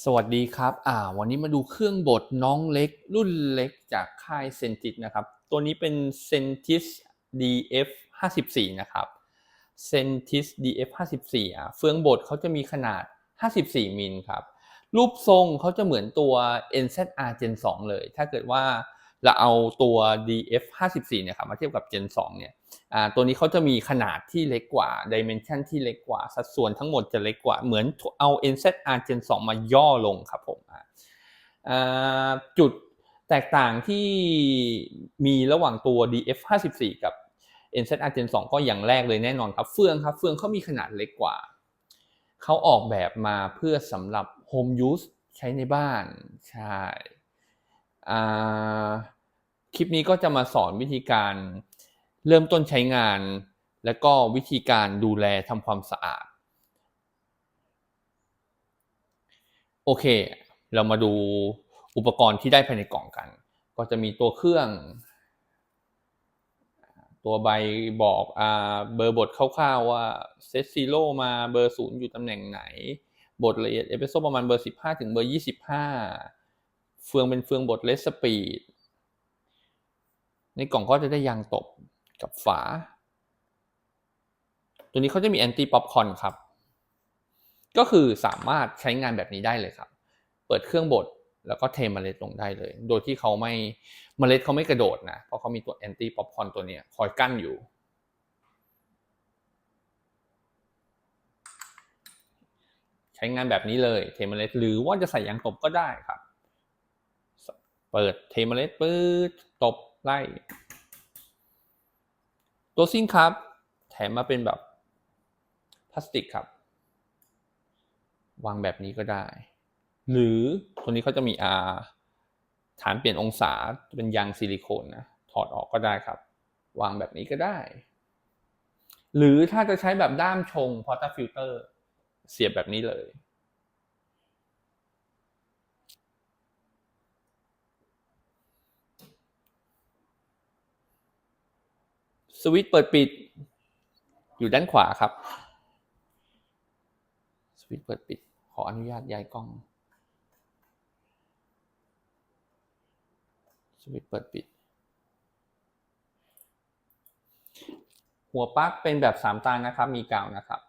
สวัสดีครับ อ่า วันนี้มาดูเครื่องบดน้องเล็ก รุ่นเล็กจากค่ายเซนติสนะครับ ตัวนี้เป็นเซนติส DF 54นะครับเซนติส DF 54อะเฟืองบดเขาจะมีขนาด 54 มิลครับ รูปทรงเขาจะเหมือนตัว NZR Gen 2 เลย ถ้าเกิดว่า เราเอาตัว DF 54เนี่ยครับมาเทียบกับ Gen 2เนี่ยตัวนี้เขาจะมีขนาดที่เล็กกว่าดิเมนชันที่เล็กกว่า สัดส่วนทั้งหมดจะเล็กกว่า เหมือนเอา NZR Gen 2 มาย่อลงครับผมจุดแตกต่างที่มีระหว่างตัว DF 54กับ NZR Gen 2 ก็อย่างแรกเลยแน่นอนครับ เฟืองครับ เฟืองเขามีขนาดเล็กกว่า เขาออกแบบมาเพื่อสำหรับ Home Use ใช้ในบ้าน ใช่ คลิปนี้ก็จะมาสอนวิธีการเริ่มต้นใช้งาน และก็วิธีการดูแลทำความสะอาด โอเค เรามาดูอุปกรณ์ที่ได้ภายในกล่องกัน ก็จะมีตัวเครื่อง ตัวใบบอกอเบอร์บทคร่าวๆว่าเซตซีโร่มาเบอร์ศูนย์อยู่ตำแหน่งไหน บทละเอียดเอพิโซดประมาณเบอร์ 15 ถึงเบอร์ 25 เฟืองเป็นเฟืองบทเลสสปีด ในกล่องก็จะได้ยางตบกับฝา ตัวนี้เขาจะมีแอนตี้ป๊อปคอนครับ ก็คือสามารถใช้งานแบบนี้ได้เลยครับ เปิดเครื่องบดแล้วก็เทเมล็ดลงได้เลย โดยที่เขาไม่เมล็ดเขาไม่กระโดดนะ เพราะเขามีตัวแอนตี้ป๊อปคอนตัวนี้คอยกั้นอยู่ ใช้งานแบบนี้เลยเทเมล็ดหรือว่าจะใส่ยางตบก็ได้ครับ เปิดเทมเมล็ดปื๊ดตบไล่ ตัวซิงค์ครับ แถมมาเป็นแบบพลาสติกครับ วางแบบนี้ก็ได้ หรือตัวนี้เขาจะมีอาฐานเปลี่ยนองศาเป็นยางซิลิโคนนะ ถอดออกก็ได้ครับ วางแบบนี้ก็ได้ หรือถ้าจะใช้แบบด้ามชงพอร์ตฟิลเตอร์เสียบแบบนี้เลย สวิตช์เปิดปิด อยู่ด้านขวาครับ สวิตช์เปิดปิด ขออนุญาตย้ายกล้อง สวิตช์เปิดปิด หัวปลั๊กเป็นแบบสามตานะครับ มีกาวนะครับ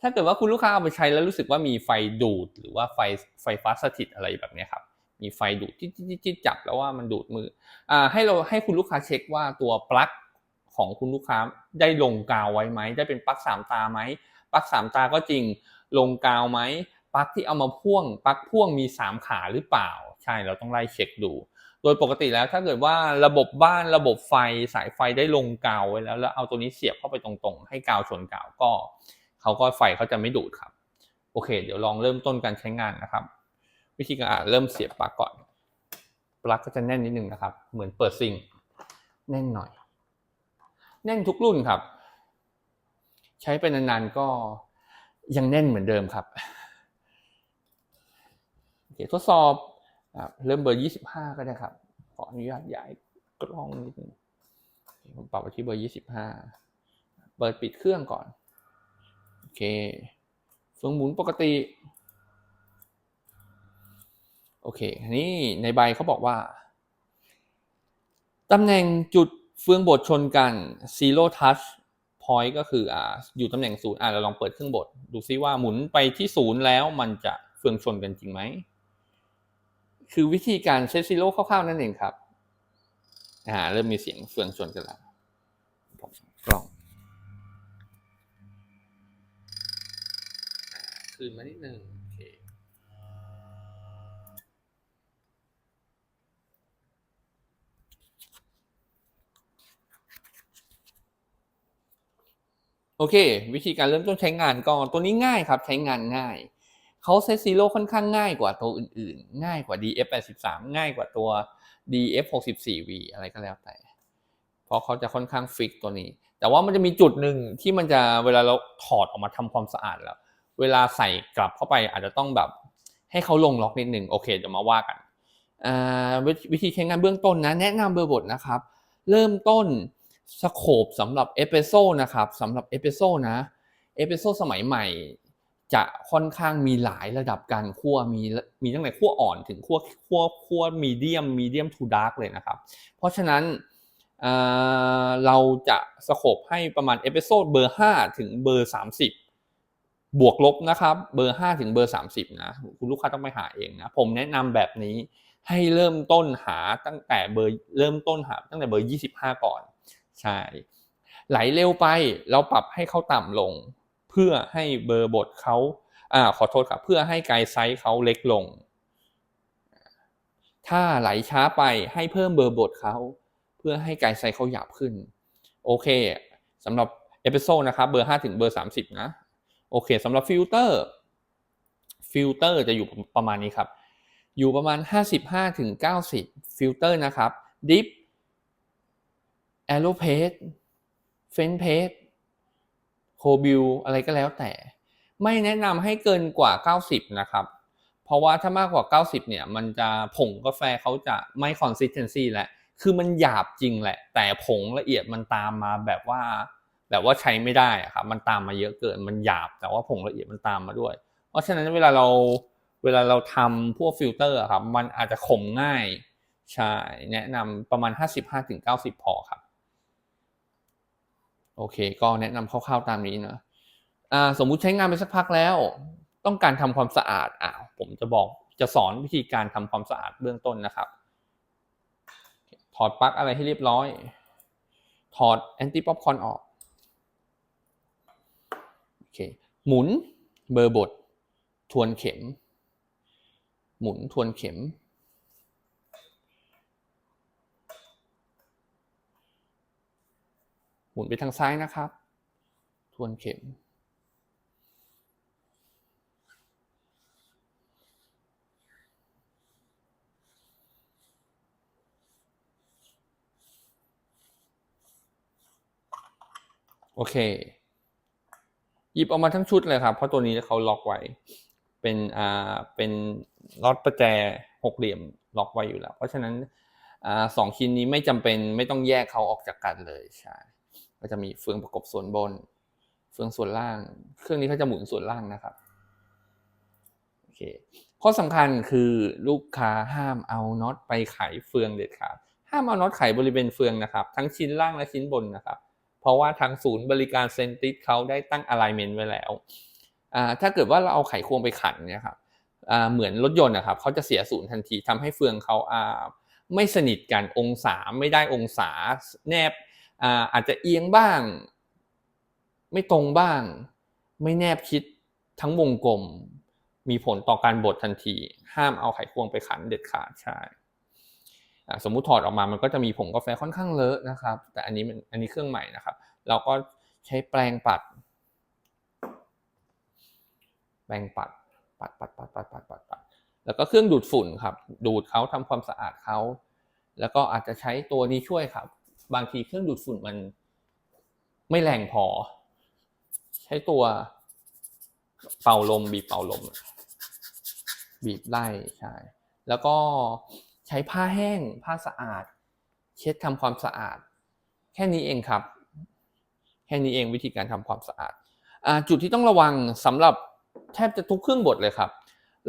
ถ้าเกิดว่าคุณลูกค้าเอาไปใช้แล้วรู้สึกว่ามีไฟดูด หรือว่าไฟไฟฟ้าสถิตอะไรแบบนี้ครับมีไฟดูดจิ๊ดจิ๊ดจิ๊ดจับแล้วว่ามันดูดมืออ่าให้เราให้คุณลูกค้าเช็คว่าตัวปลั๊ก ของคุณลูกค้าได้ลงกาวไว้ไหมได้เป็นปลั๊กสามตาไหมปลั๊กสามตาก็จริงลงกาวไหมปลั๊กที่เอามาพ่วงปลั๊กพ่วงมีสามขาหรือเปล่า ใช่เราต้องไล่เช็คดู โดยปกติแล้วถ้าเกิดว่าระบบบ้านระบบไฟสายไฟได้ลงกาวไว้แล้ว แล้วเอาตัวนี้เสียบเข้าไปตรงๆ ให้กาวชนกาวก็เขาก็ไฟเขาจะไม่ดูดครับ โอเค เดี๋ยวลองเริ่มต้นการใช้งานนะครับ วิธีการเริ่มเสียบปลั๊กก่อนปลั๊กก็จะแน่นนิดนึงนะครับ เหมือนเปิดซิงแน่นหน่อย แน่นทุกรุ่นครับ ใช้ไปนานๆก็ยังแน่นเหมือนเดิมครับโอเคทดสอบเริ่มเบอร์ยี่สิบห้าก็ได้ครับ ขออนุญาตย้ายกล้องนิดนึงผมปรับไปที่เบอร์ยี่สิบห้าเปิดปิดเครื่องก่อน โอเคเฟืองหมุนปกติ โอเค นี่ในใบเขาบอกว่าตำแหน่งจุด เฟืองบดชนกัน zero touch point ก็คืออ่าอยู่ตำแหน่งศูนย์อ่าเราลองเปิดเครื่องบดดูซิว่าหมุนไปที่ศูนย์แล้วมันจะเฟืองชนกันจริงไหม คือวิธีการเซตซีโร่คร่าวๆนั่นเองครับอ่าเริ่มมีเสียงเฟืองชนกันแล้วผมกล้องคืนมานิดนึง โอเค วิธีการเริ่มต้นใช้งานก็ตัวนี้ง่ายครับใช้งานง่ายเขาเซตซีโร่ค่อนข้างง่ายกว่าตัวอื่นๆ ง่ายกว่า DF 83 ง่ายกว่าตัว DF 64V อะไรก็แล้วแต่ เพราะเขาจะค่อนข้างฟิกตัวนี้ แต่ว่ามันจะมีจุดหนึ่งที่มันจะเวลาเราถอดออกมาทำความสะอาดแล้ว เวลาใส่กลับเข้าไปอาจจะต้องแบบให้เขาลงล็อกนิดหนึ่งโอเคเดี๋ยวมาว่ากันวิธีใช้งานเบื้องต้นนะแนะนำเบอร์บทนะครับ เริ่มต้น สโคปสำหรับเอสเปรสโซ่นะครับสำหรับเอสเปรสโซ่นะเอสเปรสโซ่สมัยใหม่จะค่อนข้างมีหลายระดับการคั่วมีมีตั้งแต่คั่วอ่อนถึงคั่วคั่วคั่วมีเดียมมีเดียมทูดาร์กเลยนะครับ เพราะฉะนั้นเเราจะสโคบให้ประมาณเอพิโซดเบอร์ 5 ถึงเบอร์ 30 บวกลบนะครับเบอร์ 5 ถึงเบอร์ 30 นะคุณลูกค้าต้องไปหาเองนะผมแนะนำแบบนี้ให้เริ่มต้นหาตั้งแต่เบอร์เริ่มต้นหาตั้งแต่เบอร์ 25 ก่อน ใช่ ไหลเร็วไปเราปรับให้เขาต่ำลง เพื่อให้เบอร์บทเขาอ่าขอโทษครับเพื่อให้ไกด์ไซส์เขาเล็กลง ถ้าไหลช้าไปให้เพิ่มเบอร์บทเขาเพื่อให้ไกด์ไซส์เขาหยาบขึ้น โอเคสำหรับเอพิโซดนะครับเบอร์ 5 ถึงเบอร์ 30 นะ โอเคสำหรับฟิลเตอร์ฟิลเตอร์จะอยู่ประมาณนี้ครับ อยู่ประมาณ 55ถึง90ฟิลเตอร์นะครับ Dip a e r o p a c e f e n t p a c e c o b i l อะไรก็แล้วแต่ ไม่แนะนำให้เกินกว่า 90 นะครับ เพราะว่าถ้ามากกว่า 90 เนี่ย มันจะผงกาแฟเขาจะไม่ consistency แหละ คือมันหยาบจริงแหละ แต่ผงละเอียดมันตามมาแบบว่า แบบว่าใช้ไม่ได้ครับ มันตามมาเยอะเกิน มันหยาบ แต่ว่าผงละเอียดมันตามมาด้วย เพราะฉะนั้นเวลาเราเวลาเราทำพวกฟิลเตอร์ครับ มันอาจจะขมง่าย ใช่ แนะนำประมาณ 55-90 พอครับ โอเค ก็แนะนำคร่าวๆตามนี้นะอ่าสมมุติใช้งานไปสักพักแล้ว ต้องการทำความสะอาดอ่าผมจะบอกจะสอนวิธีการทำความสะอาดเบื้องต้นนะครับ ถอดปลั๊กอะไรให้เรียบร้อย ถอดแอนตี้ป๊อปคอนออกโอเคหมุนเบอร์บททวนเข็ม หมุนทวนเข็ม มุนไปทางซ้ายนะครับ ทวนเข็ม โอเค หยิบออกมาทั้งชุดเลยครับ เพราะตัวนี้เขาล็อกไว้ เป็นอ่าเป็นล็อตประแจหกเหลี่ยมล็อกไว้อยู่แล้ว เพราะฉะนั้นอ่าสองชิ้นนี้ไม่จำเป็นไม่ต้องแยกเขาออกจากกันเลยใช่ ก็จะมีเฟืองประกบส่วนบน เฟืองส่วนล่าง เครื่องนี้เขาจะหมุนส่วนล่างนะครับโอเคข้อสำคัญคือลูกค้าห้ามเอาน็อตไปไขเฟืองเด็ดขาดห้ามเอาน็อตไขบริเวณเฟืองนะครับ ทั้งชิ้นล่างและชิ้นบนนะครับ เพราะว่าทางศูนย์บริการเซนติสเขาได้ตั้ง alignment ไว้แล้วอ่าถ้าเกิดว่าเราเอาไขควงไปขันเนี่ยครับอ่าเหมือนรถยนต์นะครับเขาจะเสียศูนย์ทันทีทำให้เฟืองเขาอ่าไม่สนิทกันองศาไม่ได้องศาแนบ อาจจะเอียงบ้าง ไม่ตรงบ้าง ไม่แนบชิดทั้งวงกลม มีผลต่อการบดทันที ห้ามเอาไขควงไปขันเด็ดขาดใช่สมมุติถอดออกมามันก็จะมีผงกาแฟค่อนข้างเลอะนะครับ แต่อันนี้มันอันนี้เครื่องใหม่นะครับ เราก็ใช้แปรงปัด แปรงปัด ปัดปัดปัดปัดปัดปัดปัดแล้วก็เครื่องดูดฝุ่นครับ ดูดเขาทำความสะอาดเขา แล้วก็อาจจะใช้ตัวนี้ช่วยครับ บางทีเครื่องดูดฝุ่นมันไม่แรงพอ ใช้ตัวเป่าลมบีบเป่าลม บีบไล่ใช่แล้วก็ใช้ผ้าแห้งผ้าสะอาด เช็ดทำความสะอาด แค่นี้เองครับ แค่นี้เองวิธีการทำความสะอาดอาจุดที่ต้องระวังสำหรับแทบจะทุกเครื่องบดเลยครับ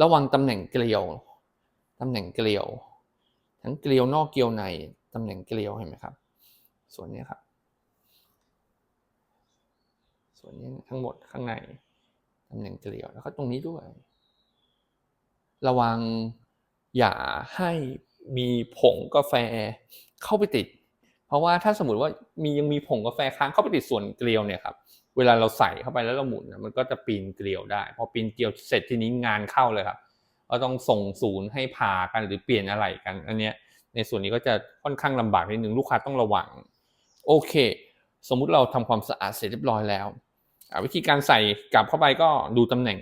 ระวังตำแหน่งเกลียวตำแหน่งเกลียว ทั้งเกลียวนอกเกลียวในตำแหน่งเกลียวเห็นไหมครับ ส่วนนี้ครับ ส่วนนี้ทั้งหมดข้างในตำแหน่งเกลียวแล้วก็ตรงนี้ด้วย ระวังอย่าให้มีผงกาแฟเข้าไปติด เพราะว่าถ้าสมมติว่ามียังมีผงกาแฟค้างเข้าไปติดส่วนเกลียวเนี่ยครับเวลาเราใส่เข้าไปแล้วเราหมุนนะมันก็จะปีนเกลียวได้ พอปีนเกลียวเสร็จทีนี้งานเข้าเลยครับก็ต้องส่งศูนย์ให้พากันหรือเปลี่ยนอะไรกัน อันเนี้ยในส่วนนี้ก็จะค่อนข้างลำบากนิดนึงลูกค้าต้องระวัง โอเค สมมุติเราทำความสะอาดเสร็จเรียบร้อยแล้วอ่าวิธีการใส่กลับเข้าไปก็ดูตำแหน่ง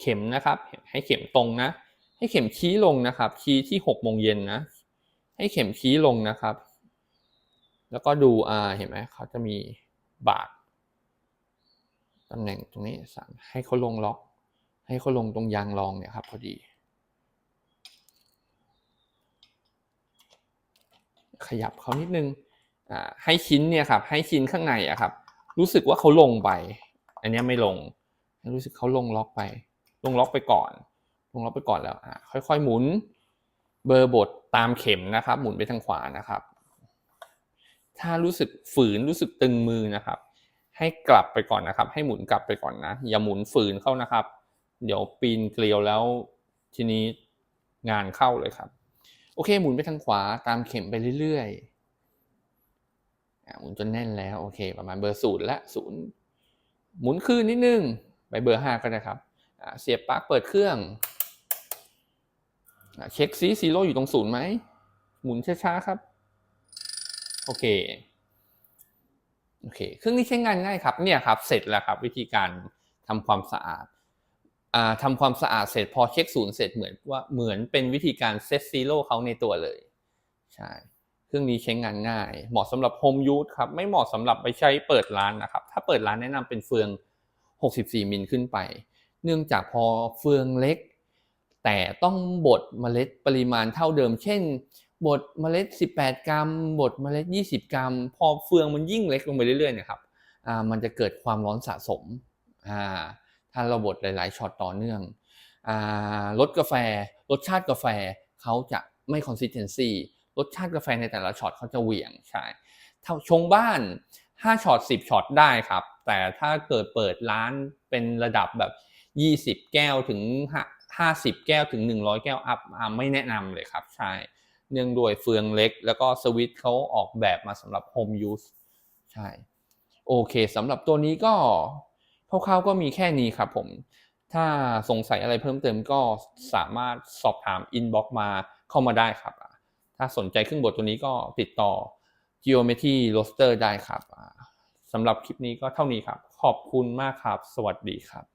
เข็มนะครับ ให้เข็มตรงนะ ให้เข็มชี้ลงนะครับ ชี้ที่หกโมงเย็นนะ ให้เข็มชี้ลงนะครับ แล้วก็ดูอ่าเห็นไหมเขาจะมีบาทตำแหน่งตรงนี้สามให้เขาลงล็อก ให้เขาลงตรงยางรองเนี่ยครับพอดี ขยับเขานิดนึง ให้ชิ้นเนี่ยครับให้ชิ้นข้างในอะครับ รู้สึกว่าเขาลงไป อันนี้ไม่ลงให้รู้สึกเขาลงล็อกไป ลงล็อกไปก่อน ลงล็อกไปก่อนแล้วอะค่อยๆหมุน เบอร์บทตามเข็มนะครับ หมุนไปทางขวานะครับ ถ้ารู้สึกฝืนรู้สึกตึงมือนะครับ ให้กลับไปก่อนนะครับ ให้หมุนกลับไปก่อนนะ อย่าหมุนฝืนเข้านะครับ เดี๋ยวปีนเกลียวแล้วทีนี้งานเข้าเลยครับ โอเค หมุนไปทางขวาตามเข็มไปเรื่อยๆ หมุนจนแน่นแล้วโอเค ประมาณเบอร์ศูนย์และศูนย์หมุนคืนนิดนึงไปเบอร์ห้าก็ได้ครับเสียบปลั๊กเปิดเครื่องอเช็คซิซีโร่อยู่ตรงศูนย์ไหมหมุนช้าๆครับ โอเคโอเคเครื่องนี้ใช้งานง่ายครับเนี่ยครับเสร็จแล้วครับวิธีการทำความสะอาดอ่าทำความสะอาดเสร็จพอเช็คศูนย์เสร็จเหมือนว่าเหมือนเป็นวิธีการเซตซีโร่เขาในตัวเลย ใช่ เครื่องนี้ใช้งานง่าย เหมาะสำหรับโฮมยูสครับ ไม่เหมาะสำหรับไปใช้เปิดร้านนะครับ ถ้าเปิดร้านแนะนำเป็นเฟือง 64 มิลขึ้นไป เนื่องจากพอเฟืองเล็ก แต่ต้องบดเมล็ดปริมาณเท่าเดิม เช่น บดเมล็ด 18 กรัม บดเมล็ด 20 กรัม พอเฟืองมันยิ่งเล็กลงไปเรื่อยๆนะครับอ่ามันจะเกิดความร้อนสะสมอ่าถ้าเราบดหลาย ๆช็อตต่อเนื่องอ่ารสกาแฟ รสชาติกาแฟเขาจะไม่ consistency รสชาติกาแฟในแต่ละช็อตเขาจะเหวี่ยงใช่ถ้าชงบ้าน5ช็อต10ช็อตได้ครับ แต่ถ้าเกิดเปิดร้านเป็นระดับแบบ 20 แก้วถึง 50 แก้วถึง 100 แก้วอัพไม่แนะนำเลยครับ ใช่ เนื่องด้วยเฟืองเล็ก แล้วก็สวิตช์เขาออกแบบมาสำหรับ home use ใช่ โอเคสำหรับตัวนี้ก็คร่าวๆก็มีแค่นี้ครับผม ถ้าสงสัยอะไรเพิ่มเติมก็สามารถสอบถาม inbox มาเข้ามาได้ครับ ถ้าสนใจเครื่องบดตัวนี้ก็ติดต่อ Geometry Roster ได้ครับสำหรับคลิปนี้ก็เท่านี้ครับ ขอบคุณมากครับ สวัสดีครับ